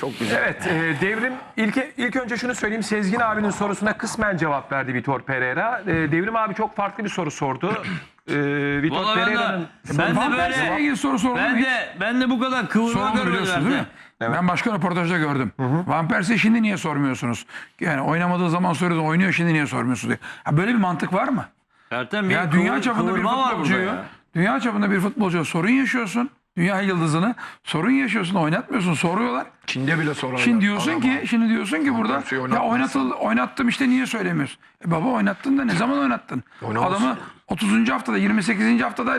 Çok güzel. Evet, e, devrim ilk ilk önce şunu söyleyeyim. Sezgin abinin sorusuna kısmen cevap verdi Vitor Pereira. E, devrim abi çok farklı bir soru sordu. E, Vitor Vallahi ben de, Pereira'nın ben de Van Persie'yle böyle ilgili soru sordum. ben de ben de bu kadar kıvırma görmedim biliyorsunuz değil mi? Ertem. Ben başka röportajda gördüm. Van Persie şimdi niye sormuyorsunuz? Yani oynamadığı zaman soruyordu, oynuyor şimdi niye sormuyorsunuz diye. Ha, böyle bir mantık var mı? Ertem bir Ya dünya kıvır- çapında bir kıvırma var burada futbolcuyu, ya. dünya çapında bir futbolcuya sorun yaşıyorsun. Dünya yıldızını sorun yaşıyorsun, oynatmıyorsun, soruyorlar. Çin'de bile sorarlar. Şimdi diyorsun Adama. ki, şimdi diyorsun ki burada ya oynatıl, oynattım işte niye söylemiyorsun? E baba oynattın da ne zaman oynattın? Oynamazsın. Adamı 30. haftada, 28. haftada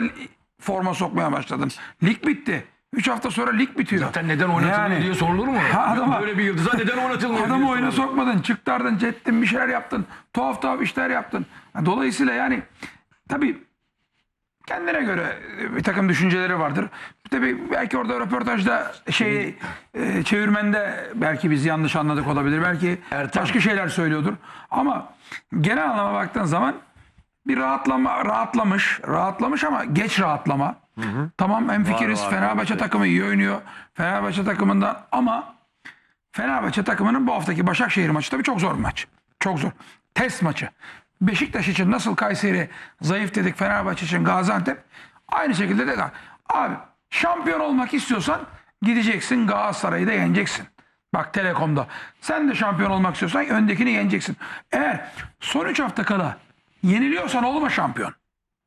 forma sokmaya başladın. Lig bitti. 3 hafta sonra lig bitiyor. Zaten neden oynatılmıyor Yani- diye sorulur mu? Ha, adama- Böyle bir yıldıza neden oynatılmıyor Adamı oyuna sorulur. sokmadın, çıktardın, cettin, bir şeyler yaptın. Tuhaf tuhaf işler yaptın. Dolayısıyla yani tabii kendine göre bir takım düşünceleri vardır. Tabii belki orada röportajda şey e, çevirmende belki biz yanlış anladık olabilir. Belki Ertem. başka şeyler söylüyordur. Ama genel anlama baktığın zaman bir rahatlama rahatlamış, rahatlamış ama geç rahatlama. Tamam hem fikiriz. var, Fenerbahçe takımı iyi oynuyor. Fenerbahçe takımından ama Fenerbahçe takımının bu haftaki Başakşehir maçı tabii çok zor bir maç. Çok zor. Test maçı. Beşiktaş için nasıl Kayseri zayıf dedik Fenerbahçe için Gaziantep aynı şekilde de abi şampiyon olmak istiyorsan gideceksin Galatasaray'ı da yeneceksin. Bak Telekom'da. Sen de şampiyon olmak istiyorsan öndekini yeneceksin. Eğer son 3 hafta kala yeniliyorsan olma şampiyon.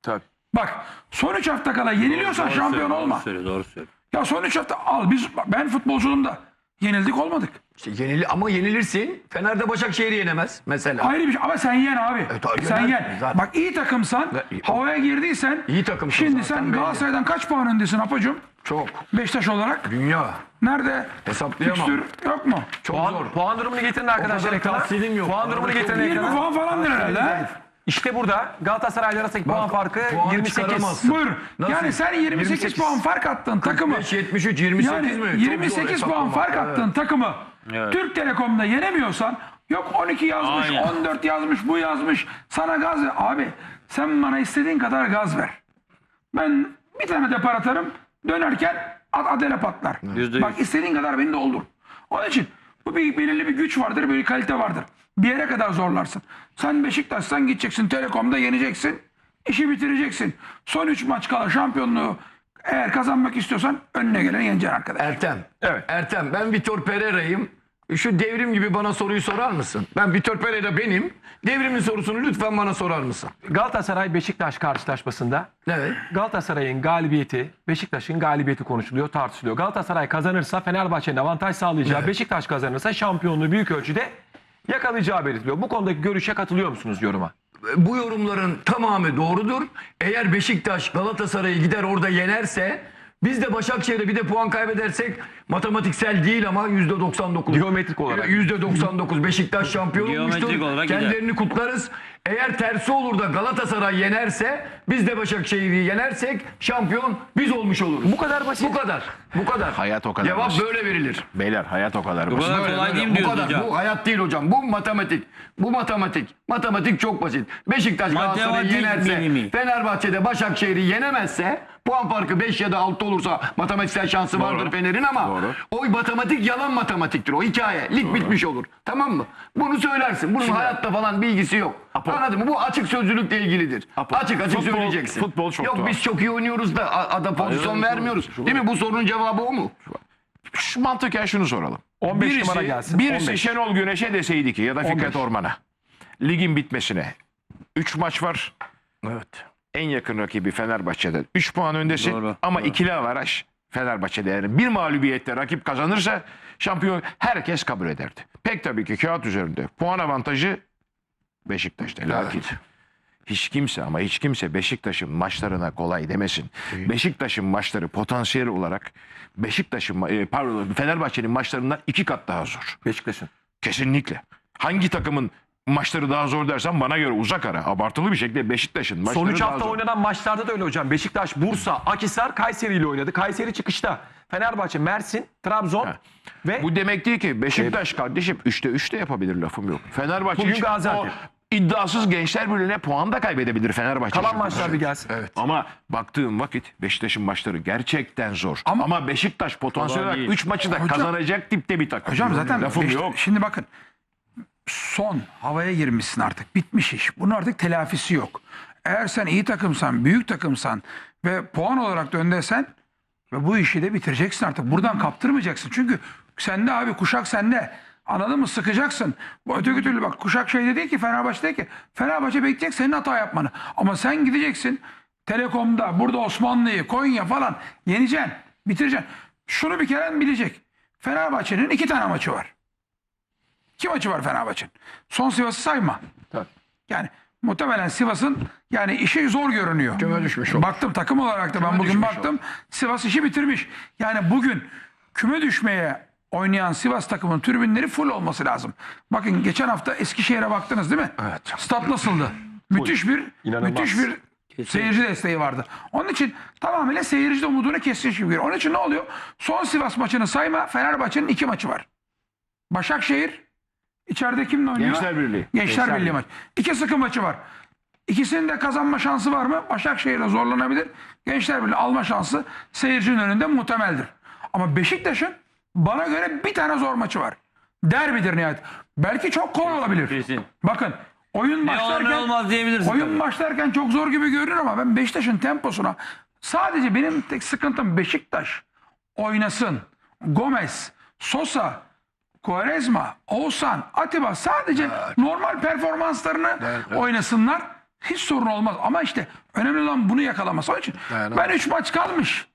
Tabii. Bak son 3 hafta kala yeniliyorsan Doğru şampiyon söylüyor, olma. Doğru söylüyor, doğru söylüyor. Ya son 3 hafta al biz ben futbolculuğumda yenildik olmadık. İşte yenili, ama yenilirsin. Fener'de Başakşehir'i yenemez mesela. Ayrı bir şey ama sen yen abi. tabii sen yener. yen. Zaten- Bak iyi takımsan, havaya girdiysen. İyi takımsın Şimdi sen. Galatasaray'dan kaç puan öndesin Apacım? Çok. Beşiktaş olarak. Dünya. Nerede? Hesaplayamam. Fikstür yok mu? Çok puan, zor. puan durumunu getirin arkadaşlar kadar ekrana. Puan durumunu getirin 20 ekrana. puan falandır herhalde. İşte burada Galatasaray arasındaki puan farkı puanı 28. çıkaramazsın. Buyur. Nasıl? Yani sen 28, 28 puan fark attın takımı. 5, 73, 28 Yani mi? Çok zor 28 puan hesaplamak. fark Evet. attın takımı. Evet. Türk Telekom'da yenemiyorsan yok 12 yazmış, Aynen. 14 yazmış, bu yazmış. Sana gaz ver. Abi sen bana istediğin kadar gaz ver. Ben bir tane depar atarım. Dönerken ad adele patlar. Yüzde Bak istediğin kadar beni doldur. Onun için bu bir belirli bir güç vardır, bir kalite vardır. Bir yere kadar zorlarsın. Sen Beşiktaş'tan gideceksin, Telekom'da yeneceksin. işi bitireceksin. Son 3 maç kala şampiyonluğu eğer kazanmak istiyorsan önüne geleni yeneceksin arkadaş. Ertem. Evet. Ertem ben Vitor Pereira'yım. Şu devrim gibi bana soruyu sorar mısın? Ben Vitor Pereira benim. Devrimin sorusunu lütfen bana sorar mısın? Galatasaray Beşiktaş karşılaşmasında Evet. Galatasaray'ın galibiyeti, Beşiktaş'ın galibiyeti konuşuluyor, tartışılıyor. Galatasaray kazanırsa Fenerbahçe'nin avantaj sağlayacağı, Evet. Beşiktaş kazanırsa şampiyonluğu büyük ölçüde yakalayacağı belirtiliyor. Bu konudaki görüşe katılıyor musunuz yoruma? Bu yorumların tamamı doğrudur. Eğer Beşiktaş Galatasaray'ı gider orada yenerse biz de Başakşehir'e bir de puan kaybedersek matematiksel değil ama yüzde 99. Geometrik olarak. Yüzde 99 Beşiktaş şampiyon Geometrik olmuştur. olarak gider. Kendilerini kutlarız. Eğer tersi olur da Galatasaray yenerse biz de Başakşehir'i yenersek şampiyon biz olmuş oluruz. Bu kadar basit. Bu kadar. Bu kadar. Hayat o kadar Cevap basit. böyle verilir. Beyler hayat o kadar Bu basit. kadar Böyle, kolay böyle. değil mi Bu diyorsun kadar. hocam? Bu hayat değil hocam. Bu matematik. Bu matematik. Matematik çok basit. Beşiktaş Galatasaray'ı Matematik yenerse, bilimi. Fenerbahçe'de Başakşehir'i yenemezse puan farkı 5 ya da 6 olursa matematiksel şansı vardır Fener'in ama Doğru. o matematik yalan matematiktir. O hikaye. Lig bitmiş olur. Tamam mı? Bunu söylersin. Bunun hayatta falan bilgisi yok. Apo. Anladın mı? Bu açık sözlülükle ilgilidir. Apo. Açık açık Futbol- söyleyeceksin. futbol çok Yok tuhaf. biz çok iyi oynuyoruz da a- ada pozisyon vermiyoruz. Değil mi? Bu sorunun cevabı o mu? Şu mantıken şunu soralım. 15 birisi, numara gelsin. Birisi 15. Şenol Güneş'e deseydi ki ya da Fikret 15. Orman'a ligin bitmesine 3 maç var. Evet. En yakın rakibi Fenerbahçe'den 3 puan öndesin Doğru, ama doğru. ikili avaraj Fenerbahçe'de yani bir mağlubiyette rakip kazanırsa şampiyon herkes kabul ederdi. Pek tabii ki kağıt üzerinde puan avantajı Beşiktaş'ta. Lakin hiç kimse ama hiç kimse Beşiktaş'ın maçlarına kolay demesin. Beşiktaş'ın maçları potansiyel olarak Beşiktaş'ın e, pardon Fenerbahçe'nin maçlarından iki kat daha zor. Beşiktaş'ın. Kesinlikle. Hangi takımın maçları daha zor dersen bana göre uzak ara. Abartılı bir şekilde Beşiktaş'ın maçları Son 3 daha hafta zor. oynanan maçlarda da öyle hocam. Beşiktaş, Bursa, Akisar, Kayseri ile oynadı. Kayseri çıkışta. Fenerbahçe, Mersin, Trabzon Ha. ve Bu demek değil ki Beşiktaş kardeşim 3'te 3 de yapabilir lafım yok. Fenerbahçe Bugün hiç- Gaziantep. o iddiasız Gençler Birliği'ne puan da kaybedebilir Fenerbahçe. Kalan Şimdi. maçlar bir gelsin. Ama baktığım vakit Beşiktaş'ın maçları gerçekten zor. Ama, Ama- Beşiktaş potansiyel olarak değil. 3 maçı da Hocam- kazanacak tipte bir takım. Hocam zaten lafım beş- yok. şimdi bakın son havaya girmişsin artık. Bitmiş iş. Bunun artık telafisi yok. Eğer sen iyi takımsan, büyük takımsan ve puan olarak da öndeysen ve bu işi de bitireceksin artık. Buradan kaptırmayacaksın. Çünkü sende abi kuşak sende. Anladın mı? Sıkacaksın. Bu öteki türlü bak kuşak şey değil ki Fenerbahçe değil ki. Fenerbahçe bekleyecek senin hata yapmanı. Ama sen gideceksin Telekom'da burada Osmanlı'yı Konya falan yeneceksin. Bitireceksin. Şunu bir kere bilecek. Fenerbahçe'nin iki tane maçı var. İki maçı var Fenerbahçe'nin. Son Sivas'ı sayma. Tabii. Yani muhtemelen Sivas'ın yani işi zor görünüyor. Küme düşmüş olur. Baktım takım olarak da ben Küme bugün düşmüş baktım. Sivas işi bitirmiş. Yani bugün küme düşmeye oynayan Sivas takımının tribünleri full olması lazım. Bakın geçen hafta Eskişehir'e baktınız değil mi? Evet. Stat nasıldı? Müthiş bir İnanılmaz. müthiş bir seyirci desteği vardı. Onun için tamamıyla seyirci de umudunu kesmiş gibi görüyor. Onun için ne oluyor? Son Sivas maçını sayma. Fenerbahçe'nin iki maçı var. Başakşehir içeride kimle oynuyor? Gençler Birliği. Gençler, Birliği maç. İki sıkı maçı var. İkisinin de kazanma şansı var mı? Başakşehir'e zorlanabilir. Gençler Birliği alma şansı seyircinin önünde muhtemeldir. Ama Beşiktaş'ın bana göre bir tane zor maçı var. Derbidir nihayet. Belki çok kolay olabilir. Kesin. Bakın oyun Ne olur başlarken ne olmaz diyebilirsin. oyun tabii. başlarken çok zor gibi görünür ama ben Beşiktaş'ın temposuna sadece benim tek sıkıntım Beşiktaş oynasın. Gomez, Sosa, Quaresma, Oğuzhan, Atiba sadece normal performanslarını oynasınlar. Hiç sorun olmaz. Ama işte önemli olan bunu yakalaması. Onun için Evet, ben 3 maç kalmış.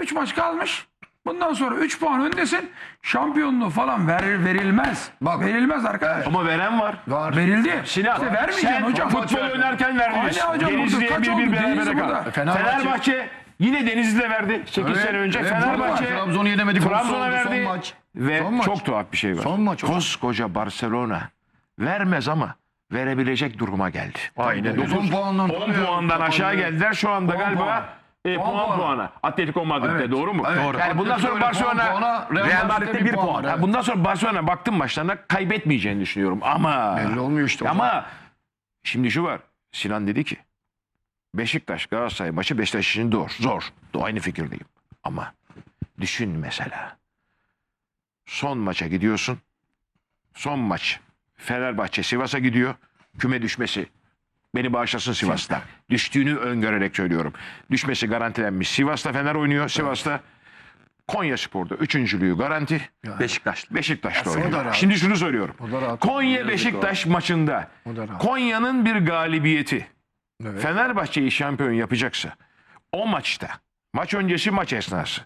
3 maç kalmış. Bundan sonra 3 puan öndesin. Şampiyonluğu falan ver, verilmez. Bak. verilmez arkadaş. Ama veren var. Var. Verildi. Sinan, İşte vermeyeceksin hocam. futbol oynarken hocam, Denizli'ye bir bir berabere kaldı. Fenerbahçe, Fenerbahçe- yine Denizli'de verdi 8 Evet, sene önce. evet, Fenerbahçe Trabzon'u yenemedik. Trabzon'a verdi. Son maç. Ve Son maç. çok tuhaf bir şey var. Son maç hocam. Koskoca Barcelona vermez ama verebilecek duruma geldi. Aynen öyle. 10 puandan 10 puandan aşağı geldiler. Şu anda Puan galiba e, Puan puan puana. puana. Atletico Madrid'de Evet. doğru mu? Evet. Doğru. Yani bundan sonra puan Barcelona puana, Real Madrid'de bir puan puan. var, Ha, evet. Bundan sonra Barcelona baktım maçlarına kaybetmeyeceğini düşünüyorum ama Belli olmuyor işte hocam. Ama şimdi şu var. Sinan dedi ki Beşiktaş Galatasaray maçı Beşiktaş için zor. Zor. Aynı fikirdeyim. Ama düşün mesela. Son maça gidiyorsun. Son maç. Fenerbahçe Sivas'a gidiyor. Küme düşmesi. Beni bağışlasın Sivas'ta. Düştüğünü öngörerek söylüyorum. Düşmesi garantilenmiş. Sivas'ta Fener oynuyor. Sivas'ta Konya Spor'da üçüncülüğü garanti. Beşiktaşlı. Beşiktaş'ta oynuyor. rahat. Şimdi şunu söylüyorum. O da rahat. Konya Beşiktaş maçında O da rahat. Konya'nın bir galibiyeti Evet. Fenerbahçe'yi şampiyon yapacaksa o maçta maç öncesi maç esnası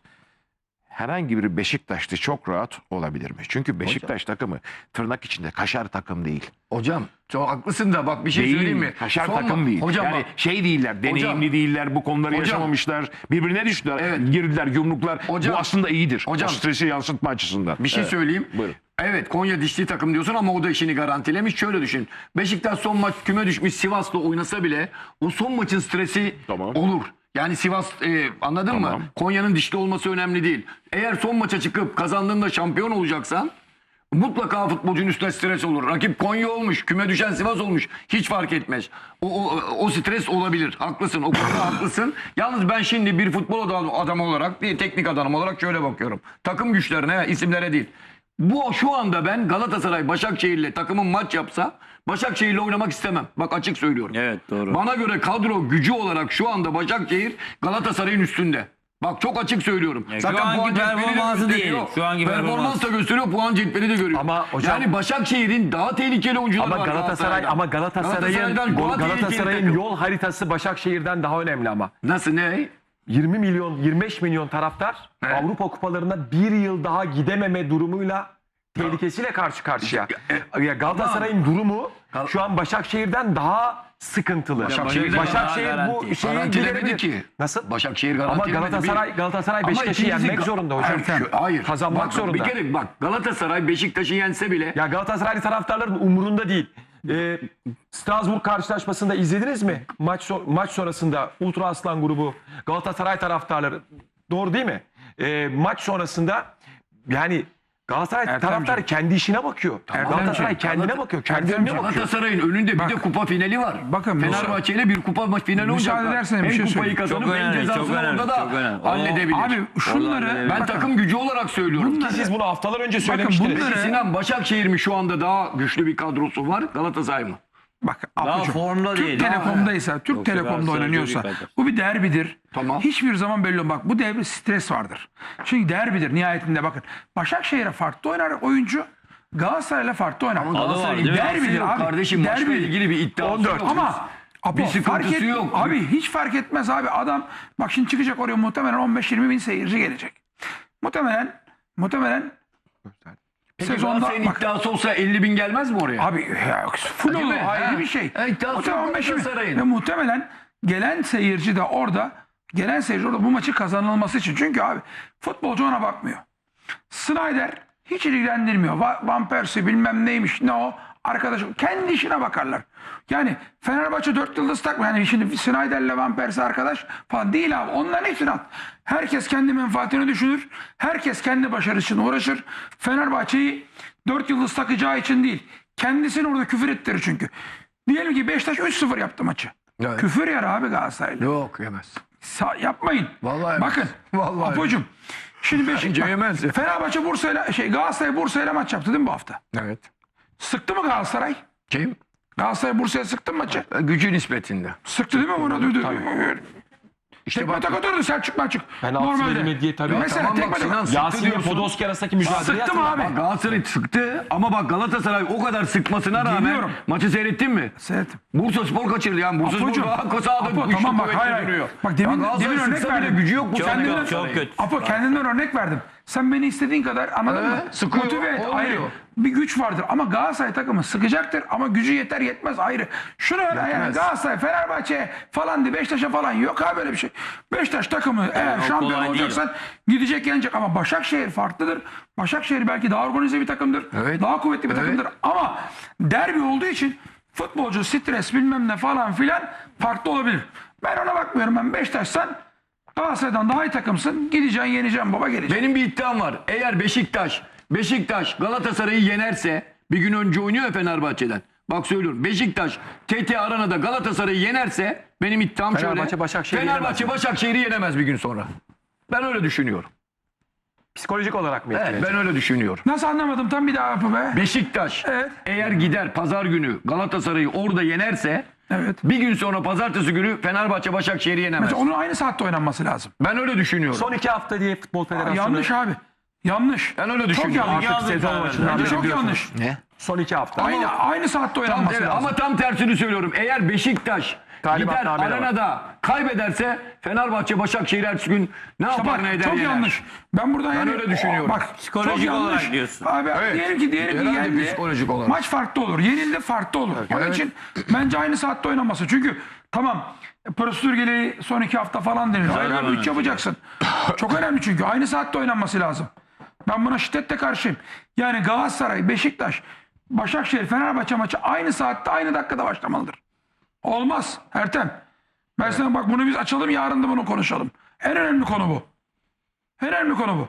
herhangi bir Beşiktaşlı çok rahat olabilir mi? Çünkü Beşiktaş takımı tırnak içinde kaşar takım değil. Hocam çok haklısın da bak bir şey değil. söyleyeyim mi? Kaşar Son takım değil. Hocam yani bak, şey değiller, deneyimli değiller, bu konuları Hocam. yaşamamışlar. Birbirine düştüler, Evet. girdiler, yumruklar. Hocam. Bu aslında iyidir. Hocam. O stresi yansıtma açısından. bir şey söyleyeyim. Buyurun. Evet Konya dişli takım diyorsun ama o da işini garantilemiş. Şöyle düşün. Beşiktaş son maç küme düşmüş Sivas'la oynasa bile o son maçın stresi Tamam. olur. Yani Sivas e, anladın Tamam. mı? Konya'nın dişli olması önemli değil. Eğer son maça çıkıp kazandığında şampiyon olacaksan mutlaka futbolcunun üstüne stres olur. Rakip Konya olmuş, küme düşen Sivas olmuş. Hiç fark etmez. O, o, o stres olabilir. Haklısın. O konuda haklısın. Yalnız ben şimdi bir futbol adamı, adamı olarak, bir teknik adam olarak şöyle bakıyorum. Takım güçlerine, isimlere değil. Bu şu anda ben Galatasaray Başakşehir'le takımın maç yapsa Başakşehir'le oynamak istemem. Bak açık söylüyorum. Evet doğru. Bana göre kadro gücü olarak şu anda Başakşehir Galatasaray'ın üstünde. Bak çok açık söylüyorum. Ya şu anki puan performansı gösteriyor. değil. Şu anki performans da gösteriyor, puan cetveli de görüyor. Ama hocam- yani Başakşehir'in daha tehlikeli oyuncuları Ama var Galatasaray ama Galatasaray'ın Galatasaray'ın takım. yol haritası Başakşehir'den daha önemli ama. Nasıl ne? 20 milyon 25 milyon taraftar Evet. Avrupa kupalarına bir yıl daha gidememe durumuyla tehlikesiyle karşı karşıya. Ya Galatasaray'ın durumu Gal- şu an Başakşehir'den daha sıkıntılı. Başakşehir daha bu şeyi Garantilemedi giderebilir. ki. Nasıl? Başakşehir Ama garantilemedi. Galatasaray Galatasaray Beşiktaş'ı ikincisi yenmek zorunda hocam. Hayır, hayır. Kazanmak Bak, zorunda. Bir kere bak Galatasaray Beşiktaş'ı yense bile Ya Galatasaraylı taraftarların umurunda değil. Ee, Strasbourg karşılaşmasında izlediniz mi? Maç so- maç sonrasında Ultra Aslan grubu Galatasaray taraftarları doğru değil mi? Ee, maç sonrasında yani Galatasaray Ertemciğim. taraftarı kendi işine bakıyor. Galatasaray kendine bakıyor. Kendi önüne Ertemciğim. bakıyor. Galatasaray'ın önünde bir Bak. de kupa finali var. Bakın, Fenerbahçe ile bir kupa ma- finali Müsaade olacak. ederseniz bir hem şey kupayı söyleyeyim. kazanıp Çok hem önemli, cezasını çok önemli, orada da çok önemli. O- halledebilir. Abi şunları ben bakın, takım gücü olarak söylüyorum. Bunları- Siz bunu haftalar önce Bakın söylemiştiniz. bunları- Sinan Başakşehir mi şu anda daha güçlü bir kadrosu var Galatasaray mı? Bak Daha formda Türk değil. Telekom'daysa, Türk Yoksa Telekom'da Galatasaray oynanıyorsa çok iyi kadro. bu bir derbidir. Tamam. Hiçbir zaman belli olmaz. Bak bu devre stres vardır. Çünkü derbidir nihayetinde bakın. Başakşehir'e farklı oynar oyuncu, Galatasaray'la farklı oynar. Adı var, Galatasaray'ın değil mi? derbidir yok abi. kardeşim. Maçla Derbi. ilgili bir iddiası 14. yok. Ama Apo, Bir sıkıntısı fark et- yok. Abi hiç fark etmez abi. Adam bak şimdi çıkacak oraya muhtemelen 15-20 bin seyirci gelecek. Muhtemelen muhtemelen Peki sezonda Galatasaray'ın bak iddiası olsa 50 bin gelmez mi oraya? Abi ya, full olur ayrı bir şey. Ha, iddiası Muhtemelen yok 15 bin. Galatasaray'ın. Ve muhtemelen gelen seyirci de orada gelen seyirci orada bu maçı kazanılması için. Çünkü abi futbolcu ona bakmıyor. Snyder hiç ilgilendirmiyor. Va- Van Persie bilmem neymiş ne o. Arkadaşım kendi işine bakarlar. Yani Fenerbahçe dört yıldız takma. Yani şimdi Snyder'le Van Persie arkadaş falan değil abi. Onların hepsini at. Herkes kendi menfaatini düşünür. Herkes kendi başarısı için uğraşır. Fenerbahçe'yi dört yıldız takacağı için değil. Kendisini orada küfür ettirir çünkü. Diyelim ki Beşiktaş 3-0 yaptı maçı. Evet. Küfür yer abi Galatasaray'la. Yok yemez. Sa- yapmayın. Vallahi Bakın. Vallahi Apocuğum. Şimdi Beşiktaş, yemez. Fenerbahçe Bursa'yla şey Galatasaray Bursa'yla maç yaptı değil mi bu hafta? Evet. Sıktı mı Galatasaray? Kim? Galatasaray Bursa'ya sıktı mı maçı? Gücü nispetinde. Sıktı değil mi buna? Duydu. İşte Tekme tak atıyordu Selçuk Maçık. Penaltı verilmedi diye tabii. Mesela Tamam tekme Sinan sıktı Yasin diyorsun. Podolski arasındaki mücadeleyi Sıktı mı abi? Bak Galatasaray sıktı ama bak Galatasaray o kadar sıkmasına rağmen Geliyorum. maçı seyrettin mi? Seyrettim. Bursa Spor kaçırdı yani. Bursa Spor Apocuğum, daha sahada Apo, güçlü tamam bak, hayır, hayır. Bak demin- Ya demin örnek verdim. gücü yok bu Çok Galatasaray'ın. çok kötü. Apo kendinden örnek verdim. Sen beni istediğin kadar anladın mı? sıkıyor, Motive et olmuyor. ayrı. Bir güç vardır ama Galatasaray takımı sıkacaktır ama gücü yeter yetmez ayrı. Şunu öyle yani Galatasaray, Fenerbahçe falan diye Beşiktaş'a falan yok abi böyle bir şey. Beşiktaş takımı eğer o şampiyon değil olacaksan gidecek yenecek ama Başakşehir farklıdır. Başakşehir belki daha organize bir takımdır. Evet. Daha kuvvetli bir Evet. takımdır ama derbi olduğu için futbolcu stres bilmem ne falan filan farklı olabilir. Ben ona bakmıyorum. Ben Beşiktaş'san Galatasaray'dan daha iyi takımsın. Gideceksin yeneceksin baba geleceksin. Benim bir iddiam var. Eğer Beşiktaş Beşiktaş Galatasaray'ı yenerse bir gün önce oynuyor ya Fenerbahçe'den. Bak söylüyorum. Beşiktaş TT Arana'da Galatasaray'ı yenerse benim iddiam şöyle. Fenerbahçe Başakşehir'i Fenerbahçe yenemez. Başakşehir'i yenemez bir gün sonra. Ben öyle düşünüyorum. Psikolojik olarak mı Evet, etkilenecek? ben öyle düşünüyorum. Nasıl anlamadım tam bir daha yapı be. Beşiktaş Evet. eğer gider pazar günü Galatasaray'ı orada yenerse Evet. bir gün sonra pazartesi günü Fenerbahçe Başakşehir'i yenemez. Mesela onun aynı saatte oynanması lazım. Ben öyle düşünüyorum. Son iki hafta diye Futbol Federasyonu. Yanlış abi. Yanlış. Ben öyle Çok düşünüyorum. yanlış. Artık sezon Bence beri çok biliyorsunuz. yanlış. Son iki hafta. Aynı aynı saatte Tam, oynanması evet, lazım. ama tam tersini söylüyorum. Eğer Beşiktaş Talimat gider var. arenada kaybederse Fenerbahçe Başakşehir ertesi gün ne İşte yapar bak, ne eder çok yener. yanlış. Ben buradan yani, öyle düşünüyorum. Bak Psikolojik çok yanlış. olarak diyorsun. Abi Evet. diyelim ki diyelim ki Herhalde yendi. psikolojik olarak. Maç farklı olur. Yenildi farklı olur. Onun Evet. için bence aynı saatte oynaması. Çünkü tamam prosedür gereği son iki hafta falan denir. Bir önemli. üç yapacaksın. çok önemli çünkü aynı saatte oynanması lazım. Ben buna şiddetle karşıyım. Yani Galatasaray, Beşiktaş, Başakşehir, Fenerbahçe maçı aynı saatte aynı dakikada başlamalıdır. Olmaz Ertem. Ben sana bak bunu biz açalım yarın da bunu konuşalım. En önemli konu bu. En önemli konu bu.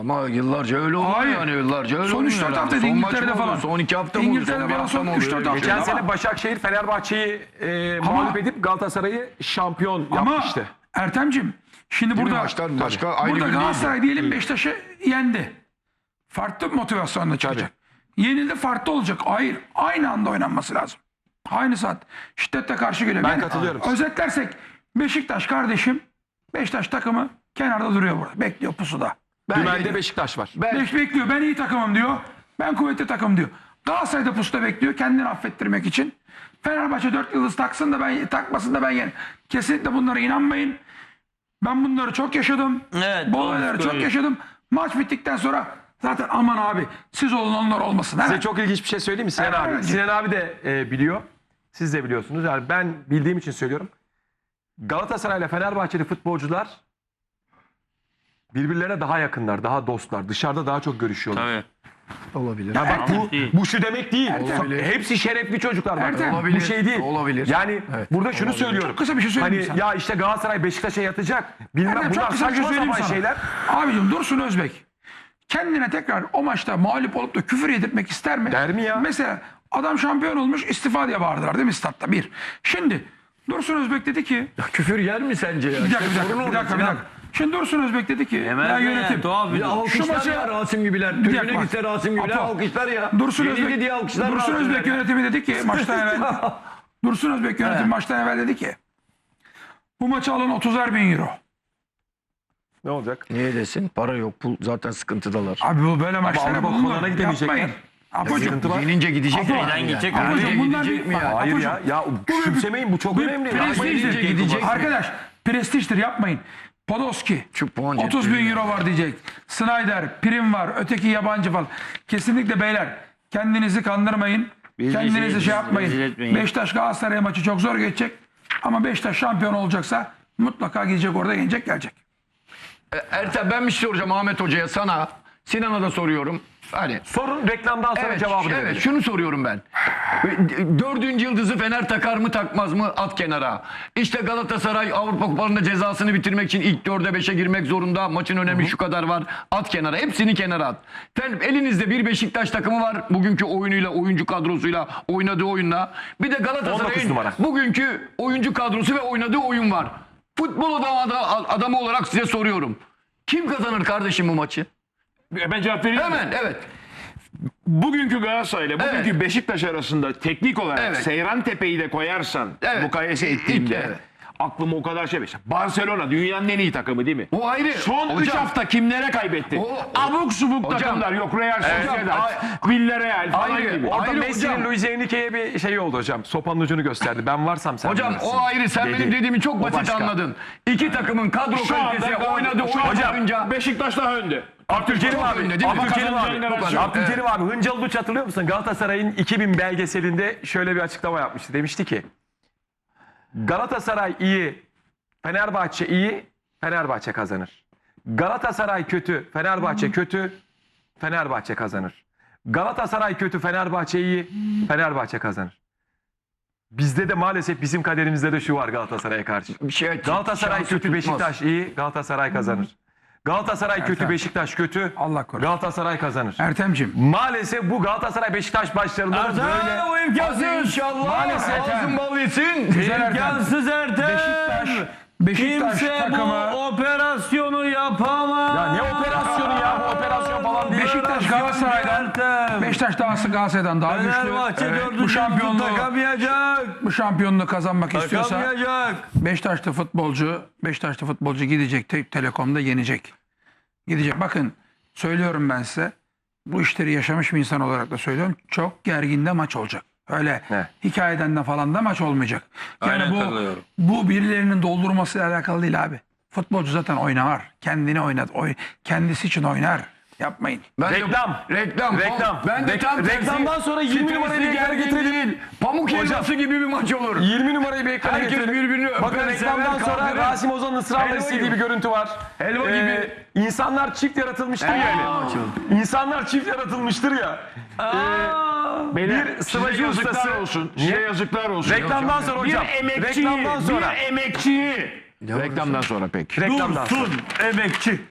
Ama yıllarca öyle olmuyor Hayır. yani yıllarca öyle Son olmuyor. 3-4 yani. haftaydı Son İngiltere'de falan. Son 2 hafta mı? İngiltere'de Son bir hafta son mı 3-4 oluyor? hafta. Geçen Ama- sene Başakşehir Fenerbahçe'yi e, mağlup edip Galatasaray'ı şampiyon Ama yapmıştı. Ertem'cim şimdi Değil burada Maçlar başka aynı burada. Galatasaray diyelim Beşiktaş'ı yendi. Farklı bir motivasyonla çıkacak. Yenildi farklı olacak. Hayır. Aynı anda oynanması lazım. Aynı saat. Şiddetle karşı geliyor. Ben katılıyorum. Özetlersek Beşiktaş kardeşim Beşiktaş takımı kenarda duruyor burada. Bekliyor pusuda. Dümende Beşiktaş var. Ben, Beş bekliyor. Ben iyi takımım diyor. Ben kuvvetli takım diyor. Galatasaray da pusuda bekliyor kendini affettirmek için. Fenerbahçe dört yıldız taksın da ben takmasın da ben yen. Kesinlikle bunlara inanmayın. Ben bunları çok yaşadım. Evet, Bu olayları çok yaşadım. Maç bittikten sonra zaten aman abi siz olun onlar olmasın. Size Hemen. çok ilginç bir şey söyleyeyim mi Sinan Evet, abi? evet. Sinan abi de e, biliyor. Siz de biliyorsunuz. Yani ben bildiğim için söylüyorum. Galatasaray ile Fenerbahçeli futbolcular birbirlerine daha yakınlar, daha dostlar. Dışarıda daha çok görüşüyorlar. Tabii. olabilir. Ya bak bu, Değil. bu şu demek değil. Olabilir. Hepsi şerefli çocuklar. Bak. Ertem. Bu Olabilir. şey değil. Olabilir. Yani Evet. burada şunu söylüyorum. Çok kısa bir şey söyleyeyim Hani sana. ya işte Galatasaray Beşiktaş'a yatacak. Bilmem bunlar çok kısa bir şey saçma söyleyeyim sapan sana. şeyler. Abicim Dursun Özbek. Kendine tekrar o maçta mağlup olup da küfür yedirtmek ister mi? Der mi ya? Mesela adam şampiyon olmuş istifa diye bağırdılar değil mi statta? Bir. Şimdi Dursun Özbek dedi ki Küfür yer mi sence ya? bir dakika bir dakika bir dakika. Bir ya. dakika. Şimdi Dursun Özbek dedi ki Hemen ya yönetim yani, tuhaf bir alkışlar Şu maçı- ya Rasim gibiler. Bir Tribüne dakika. gitse Rasim gibiler Apo. alkışlar ya. Dursun Yenildi Özbek, diye alkışlar Dursun Özbek ya. yönetimi dedi ki maçtan evvel Dursun Özbek yönetimi maçtan evvel dedi ki bu maçı alın 30'ar bin euro. Ne olacak? Niye desin? Para yok. Pul zaten sıkıntıdalar. Abi bu böyle maçlara Avrupa kupalarına gidemeyecekler. Yapmayın. Apocuğum, sıkıntı var. Yenince gidecek Apo. mi? Neden gidecek? Yani? Apocuğum, Yenince bunlar gidecek bir- mi ya? Hayır ya. Ya küçümsemeyin bu çok bir önemli. prestijdir. Gidecek. Arkadaş prestijdir yapmayın. Podolski Şu puan 30 bin euro var diyecek. Snyder, prim var, öteki yabancı falan. Kesinlikle beyler kendinizi kandırmayın. Bizi kendinizi şey- şey, yapmayın. Beşiktaş Galatasaray maçı çok zor geçecek. Ama Beşiktaş şampiyon olacaksa mutlaka gidecek orada yenecek gelecek. E, Ertem ben bir şey soracağım Ahmet Hoca'ya sana. Sinan'a da soruyorum. Hani Sorun reklamdan sonra Evet, cevabını evet verelim. şunu soruyorum ben. Dördüncü yıldızı Fener takar mı takmaz mı at kenara. İşte Galatasaray Avrupa Kupalarında cezasını bitirmek için ilk dörde beşe girmek zorunda. Maçın önemi şu kadar var. At kenara. Hepsini kenara at. Elinizde bir Beşiktaş takımı var. Bugünkü oyunuyla, oyuncu kadrosuyla, oynadığı oyunla. Bir de 19 Galatasaray'ın bugünkü oyuncu kadrosu ve oynadığı oyun var. Futbol adamı, olarak size soruyorum. Kim kazanır kardeşim bu maçı? Ben cevap vereyim mi? Hemen evet. Bugünkü Galatasaray ile bugünkü Evet. Beşiktaş arasında teknik olarak Evet. Seyran Tepe'yi de koyarsan Evet. mukayese ettiğimde Evet. Aklıma o kadar şey mesela. Barcelona dünyanın en iyi takımı değil mi? O ayrı. Son 3 Hocam, hafta kimlere kaybetti? O- Abuk subuk Hocam. takımlar. Yok Real Sociedad, Villarreal falan Ayrı. gibi. Orada Ayrı Messi'nin hocam. Luis Enrique'ye bir şey oldu hocam. Sopanın ucunu gösterdi. Ben varsam sen Hocam bilirsin. o ayrı. Sen Dedi. benim dediğimi çok basit başka. anladın. İki takımın kadro Şu kalitesi oynadığı şu oyun anda boyunca Beşiktaş daha önde. Abdülkerim Çok abi. önde değil mi? Abdülkerim abi. jenerasyon. Abdülkerim abi. Hıncal Uluç hatırlıyor musun? Galatasaray'ın 2000 belgeselinde şöyle bir açıklama yapmıştı. Demişti ki Galatasaray iyi, Fenerbahçe iyi, Fenerbahçe kazanır. Galatasaray kötü, Fenerbahçe kötü, Fenerbahçe kazanır. Galatasaray kötü, Fenerbahçe iyi, Fenerbahçe kazanır. Bizde de maalesef bizim kaderimizde de şu var Galatasaray'a karşı. bir şey Galatasaray kötü. Beşiktaş iyi, Galatasaray kazanır. Galatasaray kötü, Beşiktaş kötü, Allah korusun. Galatasaray kazanır. Ertem'cim Maalesef bu Galatasaray Beşiktaş maçlarında da böyle Ertem o imkansız. İnşallah. Maalesef. Ağzın bal yesin. Güzel Ertem. İmkansız Ertem. Beşiktaş Beşiktaş Kimse takımı bu operasyonu yapamaz. Beşiktaş daha Galatasaray'dan daha Fenerbahçe güçlü. dördüncü Bu şampiyonluğu takamayacak. bu şampiyonluğu kazanmak istiyorsa. Beşiktaşlı futbolcu Beşiktaşlı futbolcu gidecek te- Telekom'da yenecek. Gidecek. Bakın söylüyorum ben size. Bu işleri yaşamış bir insan olarak da söylüyorum. Çok gerginde maç olacak. Öyle Evet. hikayeden de falan da maç olmayacak. Yani Aynen bu bu birilerinin doldurmasıyla alakalı değil abi. Futbolcu zaten oynar. Kendini oynat. Oy, kendisi için oynar. Yapmayın. Ben Reklam. reklam. Reklam. Ben de Rek- tam tersi. reklamdan sonra 20 Stresli, numarayı bir ekrana getirelim. değil. Pamuk helvası gibi bir maç olur. 20 numarayı bir ekrana Herkes getirelim. birbirini öper, Bakın reklamdan sever, sonra kaldırır. Rasim Ozan'ın ısrarla Helva istediği gibi. bir görüntü var. Helva gibi. İnsanlar çift yaratılmıştır ya. öyle. İnsanlar çift yaratılmıştır ya. Beyler, Bir sıvacı ustası. olsun. Size yazıklar olsun. Reklamdan sonra hocam. Bir emekçiyi, Reklamdan sonra. bir emekçiyi. Reklamdan sonra pek. Reklamdan sonra. Dursun emekçi.